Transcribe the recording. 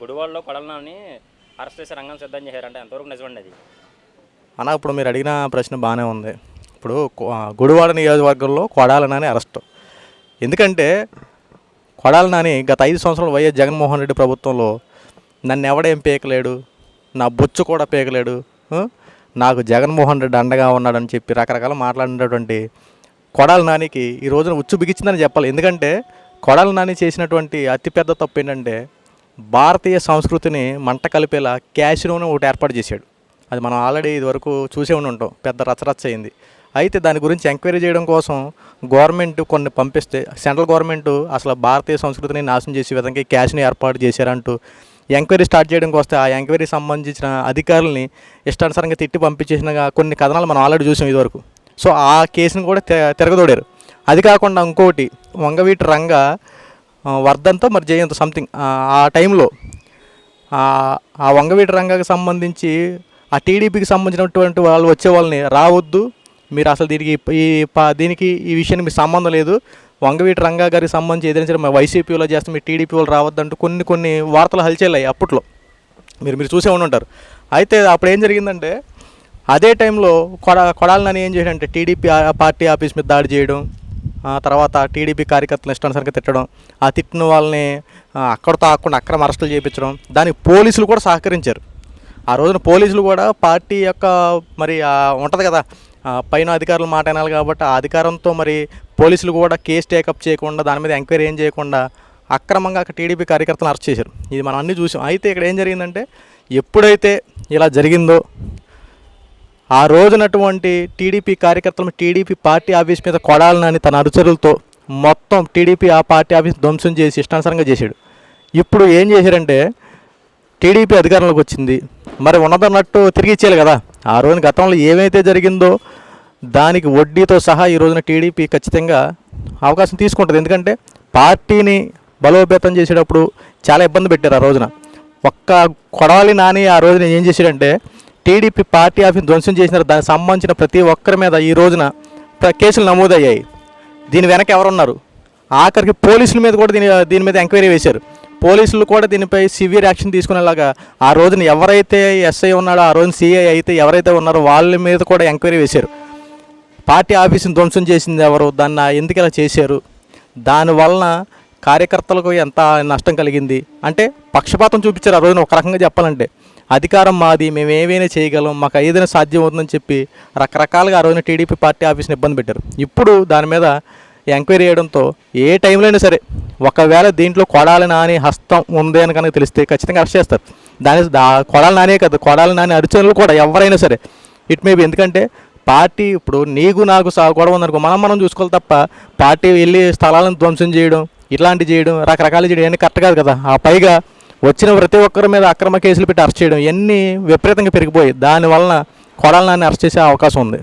గుడివాడలో కొడలని అరెస్ట్ చేసి రంగం సిద్ధం చేశారంటే ఎంతవరకు నిజమండి అది? అన్న ఇప్పుడు మీరు అడిగిన ప్రశ్న బాగానే ఉంది. ఇప్పుడు గుడివాడ నియోజకవర్గంలో కొడాలి నాని అరెస్ట్. ఎందుకంటే కొడాలి నాని గత ఐదు సంవత్సరాలు వైఎస్ జగన్మోహన్ రెడ్డి ప్రభుత్వంలో నన్ను ఎవడేం పీకలేడు నా బొచ్చు కూడా పీకలేడు నాకు జగన్మోహన్ రెడ్డి అండగా ఉన్నాడని చెప్పి రకరకాల మాట్లాడినటువంటి కొడాల నానికి ఈ రోజున ఉచ్చు బిగించిందని చెప్పాలి. ఎందుకంటే కొడాల నాని చేసినటువంటి అతిపెద్ద తప్పు ఏంటంటే భారతీయ సంస్కృతిని మంట కలిపేలా క్యాషినోని ఒకటి ఏర్పాటు చేశాడు. అది మనం ఆల్రెడీ ఇదివరకు చూసే ఉండి ఉంటాం. పెద్ద రచరచ్చ అయింది. అయితే దాని గురించి ఎంక్వైరీ చేయడం కోసం గవర్నమెంట్ కొన్ని పంపిస్తే సెంట్రల్ గవర్నమెంట్ అసలు భారతీయ సంస్కృతిని నాశనం చేసే విధంగా క్యాష్ని ఏర్పాటు చేశారంటూ ఎంక్వైరీ స్టార్ట్ చేయడానికి వస్తే ఆ ఎంక్వైరీ సంబంధించిన అధికారుల్ని ఇష్టానుసారంగా తిట్టి పంపించేసిన కొన్ని కథనాలు మనం ఆల్రెడీ చూసాం ఇదివరకు సో ఆ కేసుని కూడా తిరగదోడారు. అది కాకుండా ఇంకోటి వంగవీటి రంగ వర్ధన్తో మరి జయంతో సంథింగ్ ఆ టైంలో ఆ- వంగవీటి రంగాకి సంబంధించి ఆ టీడీపీకి సంబంధించినటువంటి వాళ్ళు వచ్చే వాళ్ళని రావద్దు. మీరు అసలు దీనికి ఈ ప- దీనికి ఈ విషయానికి మీకు సంబంధం లేదు. వంగవీటి రంగా గారికి సంబంధించి ఏదైనా సరే వైసీపీలో చేస్తే మీ టీడీపీ వాళ్ళు రావద్దంటూ కొన్ని కొన్ని వార్తలు హల్చేలాయి అప్పట్లో. మీరు మీరు చూసే ఉండి ఉంటారు. అయితే అప్పుడు ఏం జరిగిందంటే అదే టైంలో కొడ కొడాలని ఏం చేశాడంటే టీడీపీ పార్టీ ఆఫీస్ మీద దాడి చేయడం తర్వాత టీడీపీ కార్యకర్తలు ఇష్టానుసరిగా తిట్టడం ఆ తిట్టిన వాళ్ళని అక్కడతో ఆకుండా అక్రమ అరెస్టులు చేయించడం దానికి పోలీసులు కూడా సహకరించారు. ఆ రోజున పోలీసులు కూడా పార్టీ యొక్క మరి ఉంటుంది కదా పైన అధికారులు మాట వినాలి కాబట్టి ఆ అధికారంతో మరి పోలీసులు కూడా కేసు టేకప్ చేయకుండా దాని మీద ఎంక్వైరీ ఏం చేయకుండా అక్రమంగా అక్కడ టీడీపీ కార్యకర్తలను అరెస్ట్ చేశారు. ఇది మనం అన్నీ చూసాం. అయితే ఇక్కడ ఏం జరిగిందంటే ఎప్పుడైతే ఇలా జరిగిందో ఆ రోజునటువంటి టీడీపీ కార్యకర్తలు టీడీపీ పార్టీ ఆఫీస్ మీద కొడాలని తన అనుచరులతో మొత్తం టీడీపీ ఆ పార్టీ ఆఫీస్ ధ్వంసం చేసి ఇష్టానుసారంగా చేశాడు. ఇప్పుడు ఏం చేశారంటే టీడీపీ అధికారంలోకి వచ్చింది. మరి ఉన్నదన్నట్టు తిరిగి ఇచ్చేయాలి కదా. ఆ రోజున గతంలో ఏమైతే జరిగిందో దానికి వడ్డీతో సహా ఈ రోజున టీడీపీ ఖచ్చితంగా అవకాశం తీసుకుంటుంది. ఎందుకంటే పార్టీని బలోపేతం చేసేటప్పుడు చాలా ఇబ్బంది పెట్టారు ఆ రోజున. ఒక్క కొడాలి నాని ఆ రోజున ఏం చేశాడంటే టీడీపీ పార్టీ ఆఫీస్ ధ్వంసం చేసిన దానికి సంబంధించిన ప్రతి ఒక్కరి మీద ఈ రోజున కేసులు నమోదయ్యాయి. దీని వెనక ఎవరున్నారు? ఆఖరికి పోలీసుల మీద కూడా దీని దీని మీద ఎంక్వైరీ వేశారు. పోలీసులు కూడా దీనిపై సివియర్ యాక్షన్ తీసుకునేలాగా ఆ రోజున ఎవరైతే ఎస్ఐ ఉన్నాడో ఆ రోజున సిఐ అయితే ఎవరైతే ఉన్నారో వాళ్ళ మీద కూడా ఎంక్వైరీ వేశారు. పార్టీ ఆఫీసుని ధ్వంసం చేసింది ఎవరు? దాన్ని ఎందుకు ఇలా చేశారు? దానివలన కార్యకర్తలకు ఎంత నష్టం కలిగింది? అంటే పక్షపాతం చూపించారు ఆ రోజున ఒక రకంగా చెప్పాలంటే. అధికారం మాది మేము ఏమైనా చేయగలం మాకు ఏదైనా సాధ్యం అవుతుందని చెప్పి రకరకాలుగా ఆ రోజున టీడీపీ పార్టీ ఆఫీస్ని ఇబ్బంది పెట్టారు. ఇప్పుడు దాని మీద ఎంక్వైరీ చేయడంతో ఏ టైంలో అయినా సరే ఒకవేళ దీంట్లో కొడాలి నాని హస్తం ఉంది అని కనుక తెలిస్తే ఖచ్చితంగా అరెస్ట్ చేస్తారు. దాని దా కొడాలి నానే కదా కొడాలి నాని అర్చనలు కూడా ఎవరైనా సరే. ఇట్ మే బి ఎందుకంటే పార్టీ ఇప్పుడు నీకు నాకు సా గొడవ ఉందనుకో మనం మనం చూసుకోవాలి తప్ప పార్టీ వెళ్ళి స్థలాలను ధ్వంసం చేయడం ఇట్లాంటివి చేయడం రకరకాలు చేయడం ఇవన్నీ కరెక్ట్ కాదు కదా. ఆ పైగా వచ్చిన ప్రతి ఒక్కరి మీద అక్రమ కేసులు పెట్టి అరెస్ట్ చేయడం ఇవన్నీ విపరీతంగా పెరిగిపోయి దానివలన కొడాలని అరెస్ట్ చేసే అవకాశం ఉంది.